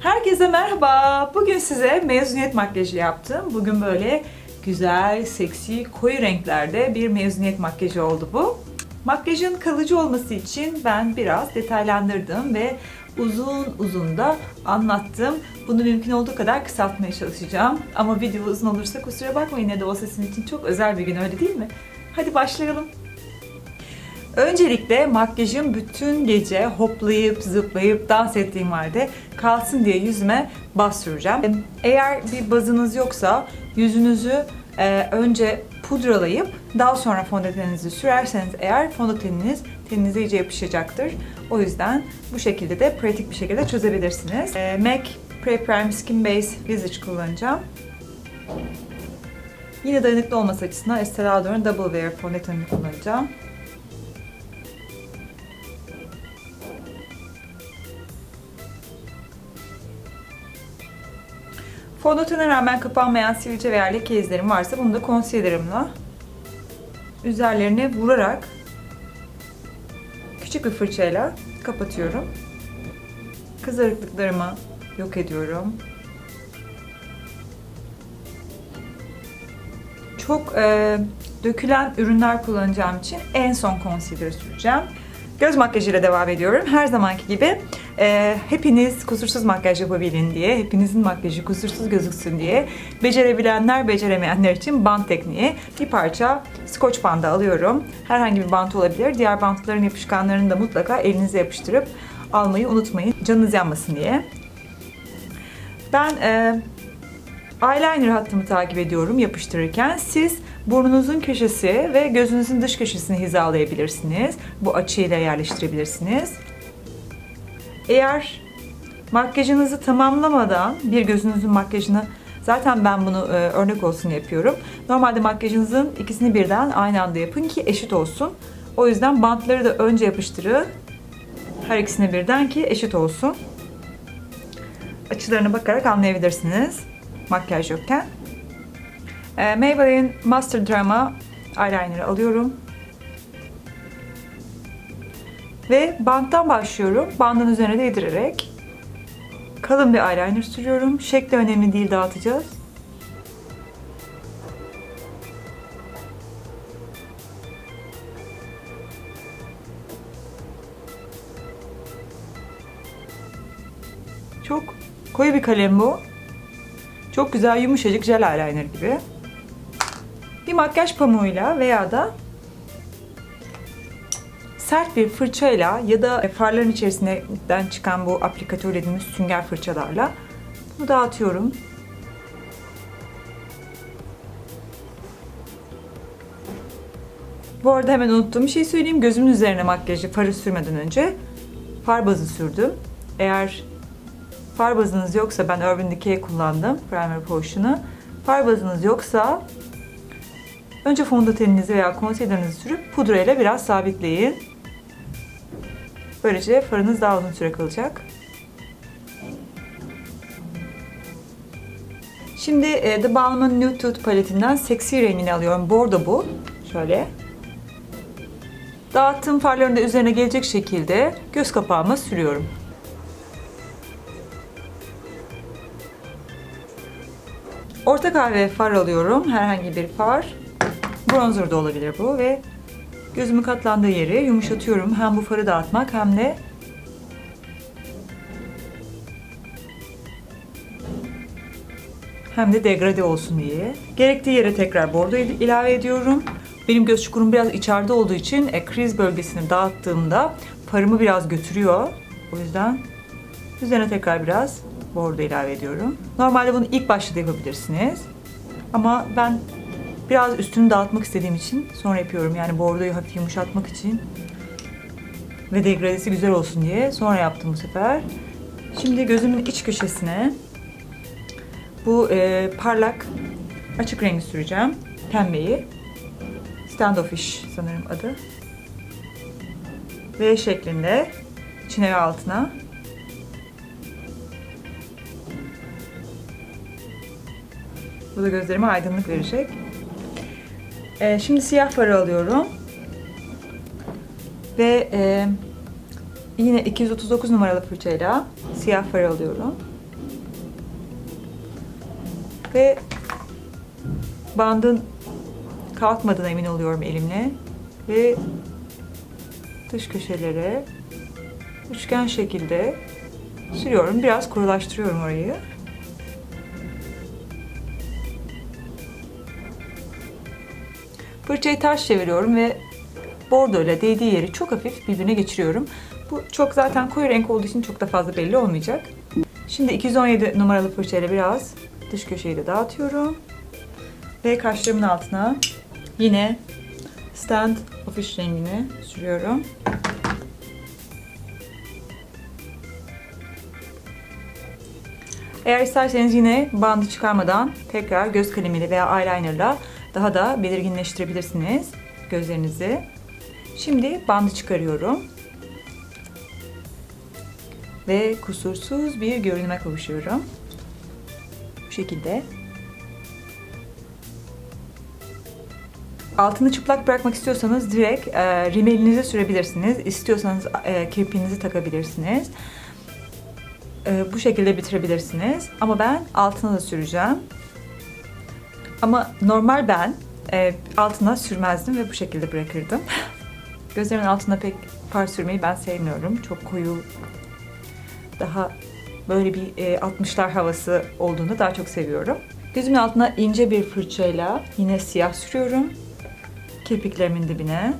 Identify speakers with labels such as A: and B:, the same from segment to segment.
A: Herkese merhaba. Bugün size mezuniyet makyajı yaptım. Bugün böyle güzel, seksi, koyu renklerde bir mezuniyet makyajı oldu bu. Makyajın kalıcı olması için ben biraz detaylandırdım ve uzun uzun da anlattım. Bunu mümkün olduğu kadar kısaltmaya çalışacağım. Ama video uzun olursa kusura bakmayın ne de olsa sizin için çok özel bir gün öyle değil mi? Hadi başlayalım. Öncelikle makyajım bütün gece hoplayıp zıplayıp dans ettiğim halde kalsın diye yüzüme baz süreceğim. Eğer bir bazınız yoksa yüzünüzü e, önce pudralayıp daha sonra fondöteninizi sürerseniz eğer fondöteniniz teninize iyice yapışacaktır. O yüzden bu şekilde de pratik bir şekilde çözebilirsiniz. E, MAC Pre Prime Skin Base Visage kullanacağım. Yine dayanıklı olması açısından Estee Lauder'ın Double Wear fondötenini kullanacağım. Fondötene rağmen kapanmayan sivilce veya leke izlerim varsa bunu da concealer'ımla üzerlerine vurarak küçük bir fırçayla kapatıyorum. Kızarıklıklarımı yok ediyorum. Çok e, dökülen ürünler kullanacağım için en son concealer süreceğim. Göz makyajıyla devam ediyorum. Her zamanki gibi e, hepiniz kusursuz makyaj yapabilin diye, hepinizin makyajı kusursuz gözüksün diye becerebilenler, beceremeyenler için bant tekniği. Bir parça scotch bandı alıyorum. Herhangi bir bant olabilir. Diğer bantların yapışkanlarını da mutlaka elinize yapıştırıp almayı unutmayın. Canınız yanmasın diye. Ben e, eyeliner hattımı takip ediyorum yapıştırırken. Siz burnunuzun köşesi ve gözünüzün dış köşesini hizalayabilirsiniz. Bu açıyla yerleştirebilirsiniz. Eğer makyajınızı tamamlamadan bir gözünüzün makyajını zaten ben bunu e, örnek olsun yapıyorum. Normalde makyajınızın ikisini birden aynı anda yapın ki eşit olsun. O yüzden bantları da önce yapıştırın. Her ikisine birden ki eşit olsun. Açılarına bakarak anlayabilirsiniz makyaj yokken. E, Maybelline Master Drama eyeliner'ı alıyorum. Ve banttan başlıyorum. Bandın üzerine değdirerek kalın bir eyeliner sürüyorum. Şekli önemli değil dağıtacağız. Çok koyu bir kalem bu. Çok güzel yumuşacık jel eyeliner gibi. Bir makyaj pamuğuyla veya da sert bir fırçayla ya da farların içerisinden çıkan bu aplikatör dediğimiz sünger fırçalarla bunu dağıtıyorum. Bu arada hemen unuttuğum bir şey söyleyeyim. Gözümün üzerine makyajı farı sürmeden önce far bazı sürdüm. Eğer far bazınız yoksa ben Urban Decay kullandım. Primer Potion'ı. Far bazınız yoksa önce fondöteninizi veya concealer'ınızı sürüp pudrayla biraz sabitleyin. Böylece farınız daha uzun süre kalacak. Şimdi e, The Balmain Nude Tooth paletinden seksi rengini alıyorum. Bordo bu. Şöyle. Dağıttığım farların da üzerine gelecek şekilde göz kapağıma sürüyorum. Orta kahve far alıyorum. Herhangi bir far. Bronzer da olabilir bu ve gözümün katlandığı yeri yumuşatıyorum. Hem bu farı dağıtmak hem de hem de degrade olsun diye. Gerektiği yere tekrar bordo ilave ediyorum. Benim göz çukurum biraz içeride olduğu için e, kriz bölgesini dağıttığımda farımı biraz götürüyor. O yüzden üzerine tekrar biraz bordo ilave ediyorum. Normalde bunu ilk başta da yapabilirsiniz. Ama ben biraz üstünü dağıtmak istediğim için sonra yapıyorum. Yani bordoyu hafif yumuşatmak için ve degradesi güzel olsun diye sonra yaptım bu sefer. Şimdi gözümün iç köşesine bu e, parlak açık rengi süreceğim. Pembeyi. Standoffish sanırım adı. V şeklinde içine ve altına. Bu da gözlerime aydınlık verecek. E, şimdi siyah fara alıyorum. Ve e, yine 239 numaralı fırçayla siyah fara alıyorum. Ve bandın kalkmadığına emin oluyorum elimle. Ve dış köşelere üçgen şekilde sürüyorum. Biraz kurulaştırıyorum orayı. Fırçayı ters çeviriyorum ve bordo ile değdiği yeri çok hafif birbirine geçiriyorum. Bu çok zaten koyu renk olduğu için çok da fazla belli olmayacak. Şimdi 217 numaralı fırçayla biraz dış köşeyi de dağıtıyorum. Ve kaşlarımın altına yine Stand Office rengini sürüyorum. Eğer isterseniz yine bandı çıkarmadan tekrar göz kalemiyle veya eyelinerla daha da belirginleştirebilirsiniz gözlerinizi. Şimdi bandı çıkarıyorum. Ve kusursuz bir görünüme kavuşuyorum. Bu şekilde. Altını çıplak bırakmak istiyorsanız direkt e, rimelinize sürebilirsiniz. İstiyorsanız e, kirpiğinizi takabilirsiniz. E, bu şekilde bitirebilirsiniz. Ama ben altına da süreceğim. Ama normal ben e, altına sürmezdim ve bu şekilde bırakırdım. Gözlerimin altına pek far sürmeyi ben sevmiyorum. Çok koyu, daha böyle bir e, 60'lar havası olduğunu daha çok seviyorum. Gözümün altına ince bir fırçayla yine siyah sürüyorum. Kirpiklerimin dibine.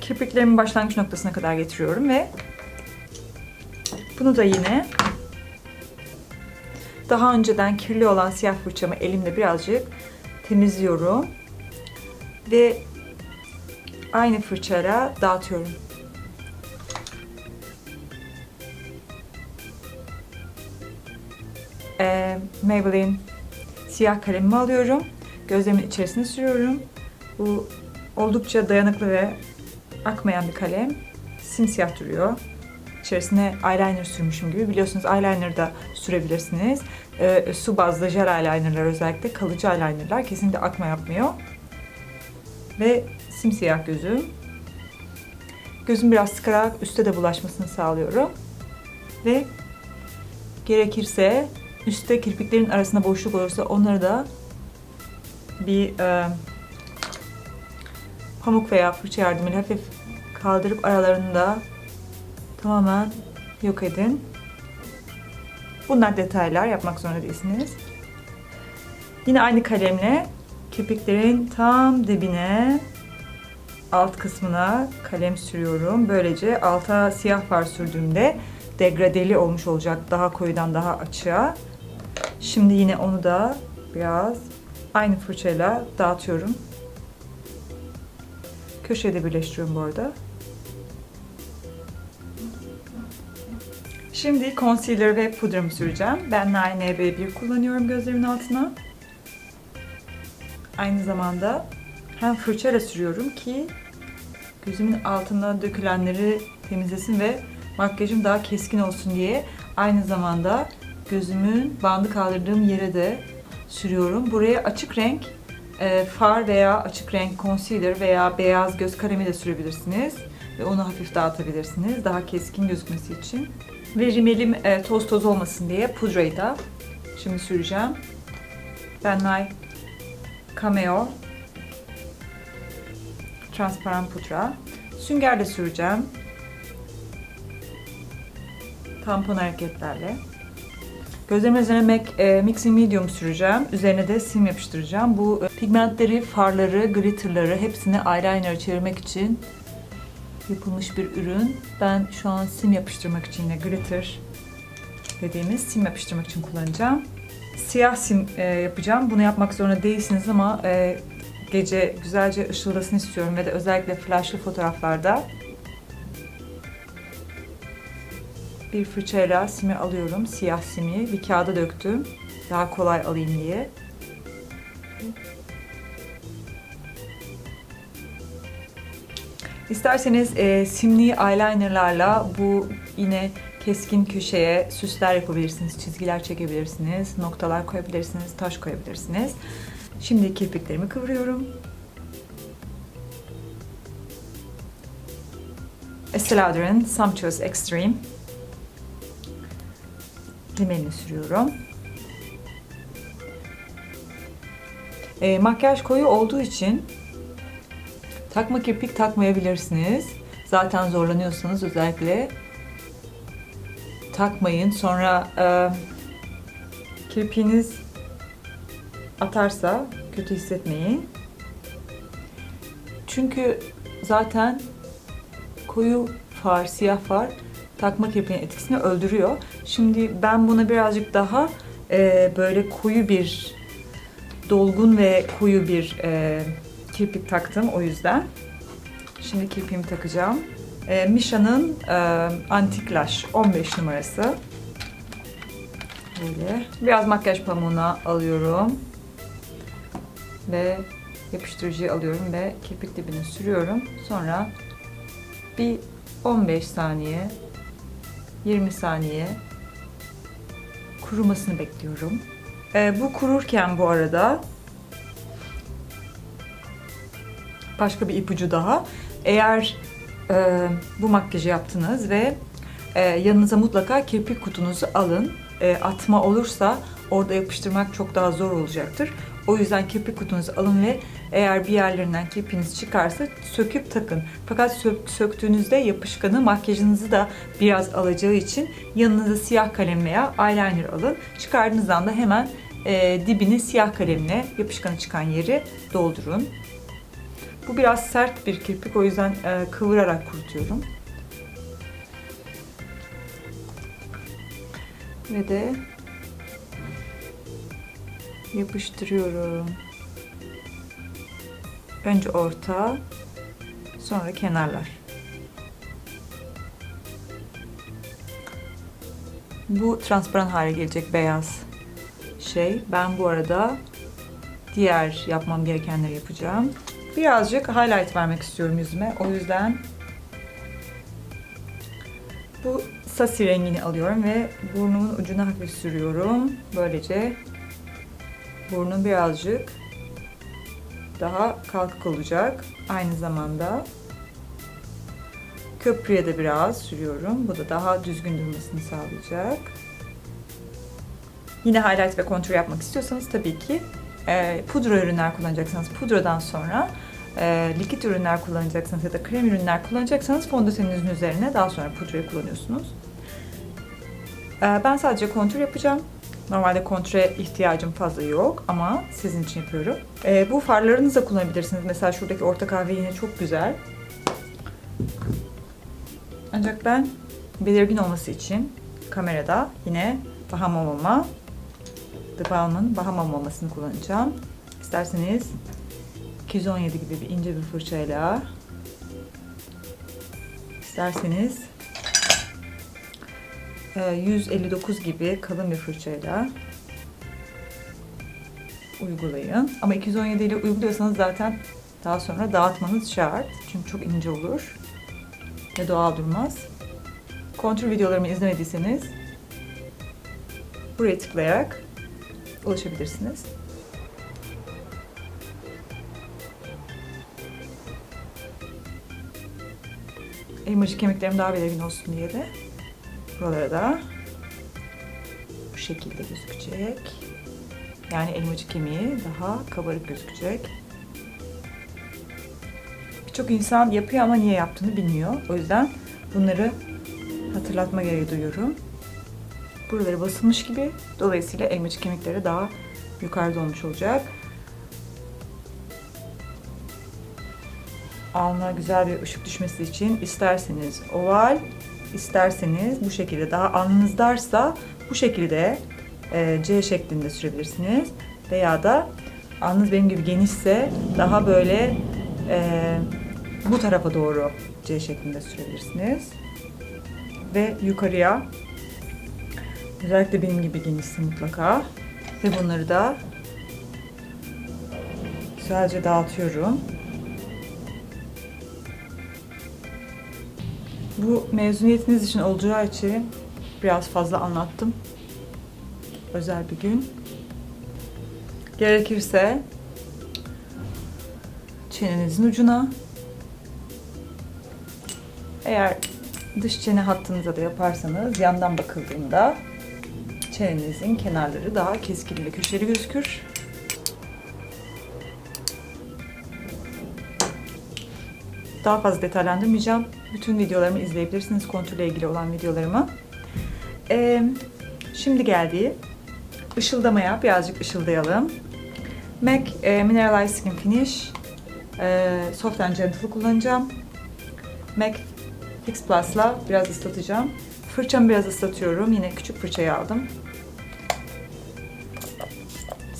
A: Kirpiklerimin başlangıç noktasına kadar getiriyorum ve bunu da yine daha önceden kirli olan siyah fırçamı elimle birazcık temizliyorum. Ve aynı fırçayla dağıtıyorum. Ee, Maybelline siyah kalemimi alıyorum. Gözlerimin içerisine sürüyorum. Bu oldukça dayanıklı ve akmayan bir kalem. Simsiyah duruyor. İçerisine eyeliner sürmüşüm gibi. Biliyorsunuz eyeliner da sürebilirsiniz. Ee, su bazlı jel eyelinerlar özellikle kalıcı eyelinerlar kesinlikle akma yapmıyor. Ve simsiyah gözüm. Gözüm biraz sıkarak üste de bulaşmasını sağlıyorum. Ve gerekirse üstte kirpiklerin arasında boşluk olursa onları da bir e, pamuk veya fırça yardımıyla hafif kaldırıp aralarını da tamamen yok edin. Bunlar detaylar yapmak zorunda değilsiniz. Yine aynı kalemle kirpiklerin tam dibine alt kısmına kalem sürüyorum. Böylece alta siyah far sürdüğümde degradeli olmuş olacak. Daha koyudan daha açığa. Şimdi yine onu da biraz aynı fırçayla dağıtıyorum. Köşeye de birleştiriyorum bu arada. Şimdi concealer ve pudramı süreceğim. Ben Nine NB1 kullanıyorum gözlerimin altına. Aynı zamanda hem fırçayla sürüyorum ki gözümün altına dökülenleri temizlesin ve makyajım daha keskin olsun diye aynı zamanda gözümün bandı kaldırdığım yere de sürüyorum. Buraya açık renk e, far veya açık renk concealer veya beyaz göz kalemi de sürebilirsiniz. Ve onu hafif dağıtabilirsiniz daha keskin gözükmesi için. Ve rimelim e, toz toz olmasın diye pudrayı da şimdi süreceğim. Ben Nike Cameo transparan pudra. Süngerle süreceğim. Tampon hareketlerle. Gözlerimin üzerine e, Mixing Medium süreceğim. Üzerine de sim yapıştıracağım. Bu e, pigmentleri, farları, glitterları hepsini eyeliner çevirmek için yapılmış bir ürün. Ben şu an sim yapıştırmak için yine glitter dediğimiz sim yapıştırmak için kullanacağım. Siyah sim e, yapacağım. Bunu yapmak zorunda değilsiniz ama e, gece güzelce ışıldasın istiyorum ve de özellikle flashlı fotoğraflarda bir fırçayla simi alıyorum. Siyah simi bir kağıda döktüm. Daha kolay alayım diye. İsterseniz e, simli eyelinerlarla bu yine keskin köşeye süsler yapabilirsiniz, çizgiler çekebilirsiniz, noktalar koyabilirsiniz, taş koyabilirsiniz. Şimdi kirpiklerimi kıvırıyorum. Estee Lauder'ın Sumptuous Extreme rimelini sürüyorum. E, makyaj koyu olduğu için takma kirpik takmayabilirsiniz. Zaten zorlanıyorsanız özellikle takmayın. Sonra e, kirpiğiniz atarsa kötü hissetmeyin. Çünkü zaten koyu far, siyah far takma kirpiğin etkisini öldürüyor. Şimdi ben buna birazcık daha e, böyle koyu bir dolgun ve koyu bir e, kirpik taktım o yüzden. Şimdi kirpiğimi takacağım. E, Misha'nın e, Antik Lash 15 numarası. Böyle. Biraz makyaj pamuğuna alıyorum. Ve yapıştırıcıyı alıyorum ve kirpik dibine sürüyorum. Sonra bir 15 saniye 20 saniye kurumasını bekliyorum. Ee, bu kururken bu arada başka bir ipucu daha. Eğer e, bu makyajı yaptınız ve e, yanınıza mutlaka kirpik kutunuzu alın. E, atma olursa orada yapıştırmak çok daha zor olacaktır. O yüzden kirpik kutunuzu alın ve eğer bir yerlerinden kirpiğiniz çıkarsa söküp takın. Fakat sök, söktüğünüzde yapışkanı makyajınızı da biraz alacağı için yanınıza siyah kalem veya eyeliner alın. Çıkardığınızdan da hemen e, dibini siyah kalemle yapışkanı çıkan yeri doldurun. Bu biraz sert bir kirpik o yüzden e, kıvırarak kurutuyorum. Ve de yapıştırıyorum. Önce orta, sonra kenarlar. Bu transparan hale gelecek beyaz şey. Ben bu arada diğer yapmam gerekenleri yapacağım. Birazcık highlight vermek istiyorum yüzüme. O yüzden bu sasi rengini alıyorum ve burnumun ucuna hafif sürüyorum. Böylece burnum birazcık daha kalkık olacak. Aynı zamanda köprüye de biraz sürüyorum. Bu da daha düzgün durmasını sağlayacak. Yine highlight ve kontur yapmak istiyorsanız tabii ki e, pudra ürünler kullanacaksanız pudradan sonra e, likit ürünler kullanacaksanız ya da krem ürünler kullanacaksanız fondöteninizin üzerine daha sonra pudrayı kullanıyorsunuz. E, ben sadece kontur yapacağım. Normalde kontre ihtiyacım fazla yok ama sizin için yapıyorum. E, bu farlarınızı da kullanabilirsiniz. Mesela şuradaki orta kahve yine çok güzel. Ancak ben belirgin olması için kamerada yine Bahama Mama The Balm'ın Bahama Mamasını kullanacağım. İsterseniz 217 gibi bir ince bir fırçayla isterseniz e, 159 gibi kalın bir fırçayla uygulayın. Ama 217 ile uyguluyorsanız zaten daha sonra dağıtmanız şart. Çünkü çok ince olur ve doğal durmaz. Kontrol videolarımı izlemediyseniz buraya tıklayarak ulaşabilirsiniz. Elmacık kemiklerim daha belirgin olsun diye de buralara da bu şekilde gözükecek. Yani elmacık kemiği daha kabarık gözükecek. Birçok insan yapıyor ama niye yaptığını bilmiyor. O yüzden bunları hatırlatma gereği duyuyorum. Buraları basılmış gibi. Dolayısıyla elmacık kemikleri daha yukarıda olmuş olacak. Alnına güzel bir ışık düşmesi için isterseniz oval, isterseniz bu şekilde daha alnınız darsa bu şekilde e, C şeklinde sürebilirsiniz. Veya da alnınız benim gibi genişse daha böyle e, bu tarafa doğru C şeklinde sürebilirsiniz. Ve yukarıya özellikle benim gibi genişse mutlaka. Ve bunları da güzelce dağıtıyorum. Bu mezuniyetiniz için olacağı için biraz fazla anlattım. Özel bir gün. Gerekirse çenenizin ucuna Eğer dış çene hattınıza da yaparsanız yandan bakıldığında çenenizin kenarları daha keskin ve köşeli gözükür. Daha fazla detaylandırmayacağım. Bütün videolarımı izleyebilirsiniz. Kontürle ilgili olan videolarımı. Ee, şimdi geldi. Işıldamaya birazcık ışıldayalım. MAC e, Mineralized Skin Finish e, Soft and Gentle kullanacağım. MAC Fix Plus'la biraz ıslatacağım. Fırçamı biraz ıslatıyorum. Yine küçük fırçayı aldım.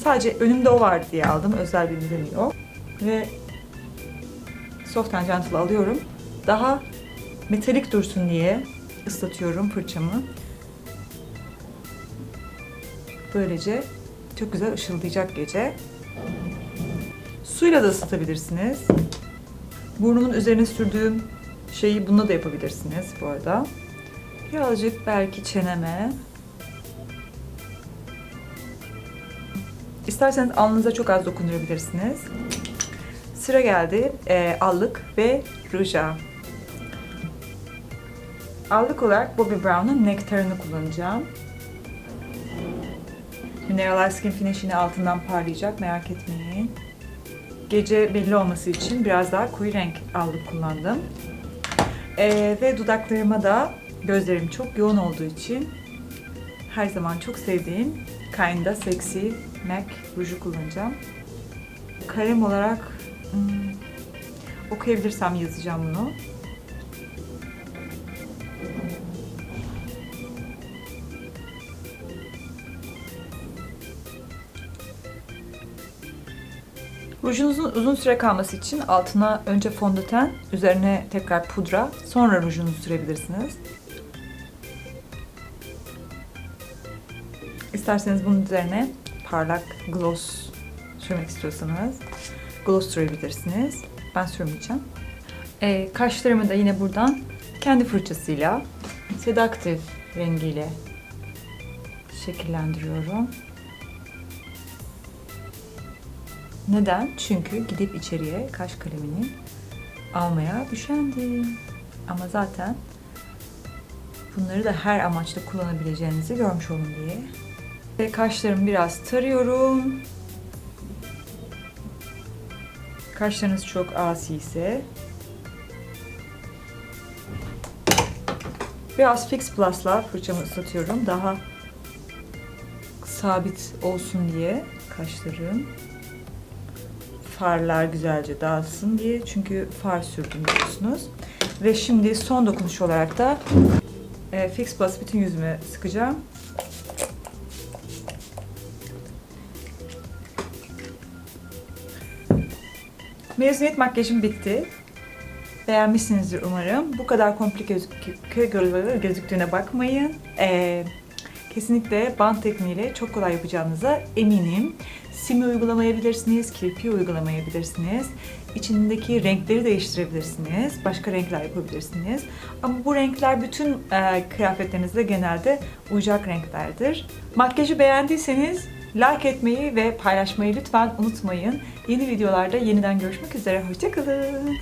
A: Sadece önümde o var diye aldım. Özel bir nedeni yok. Ve Soft and Gentle alıyorum. Daha metalik dursun diye ıslatıyorum fırçamı. Böylece çok güzel ışıldayacak gece. Suyla da ısıtabilirsiniz. Burnumun üzerine sürdüğüm şeyi bununla da yapabilirsiniz bu arada. Birazcık belki çeneme. İsterseniz alnınıza çok az dokundurabilirsiniz. Sıra geldi e, allık ve ruja. Allık olarak Bobbi Brown'un Nectar'ını kullanacağım. Mineralized Skin Finish yine altından parlayacak merak etmeyin. Gece belli olması için biraz daha koyu renk allık kullandım. Ee, ve dudaklarıma da gözlerim çok yoğun olduğu için her zaman çok sevdiğim Kinda Sexy MAC ruju kullanacağım. Kalem olarak hmm, okuyabilirsem yazacağım bunu. Rujunuzun uzun süre kalması için altına önce fondöten, üzerine tekrar pudra, sonra rujunuzu sürebilirsiniz. İsterseniz bunun üzerine parlak gloss sürmek istiyorsanız gloss sürebilirsiniz. Ben sürmeyeceğim. Ee, kaşlarımı da yine buradan kendi fırçasıyla sedaktif rengiyle şekillendiriyorum. Neden? Çünkü gidip içeriye kaş kalemini almaya üşendim. Ama zaten bunları da her amaçla kullanabileceğinizi görmüş olun diye. Ve kaşlarımı biraz tarıyorum. Kaşlarınız çok asi ise biraz Fix Plus'la fırçamı ıslatıyorum. Daha sabit olsun diye kaşlarım farlar güzelce dağılsın diye. Çünkü far sürdüm biliyorsunuz. Ve şimdi son dokunuş olarak da e, Fix Plus bütün yüzüme sıkacağım. Mezuniyet makyajım bitti. Beğenmişsinizdir umarım. Bu kadar komplike gözük- gözüktüğüne bakmayın. Ee, kesinlikle bant tekniğiyle çok kolay yapacağınıza eminim. Simi uygulamayabilirsiniz, kirpi uygulamayabilirsiniz. İçindeki renkleri değiştirebilirsiniz. Başka renkler yapabilirsiniz. Ama bu renkler bütün e, kıyafetlerinizde genelde uyacak renklerdir. Makyajı beğendiyseniz like etmeyi ve paylaşmayı lütfen unutmayın. Yeni videolarda yeniden görüşmek üzere. Hoşçakalın.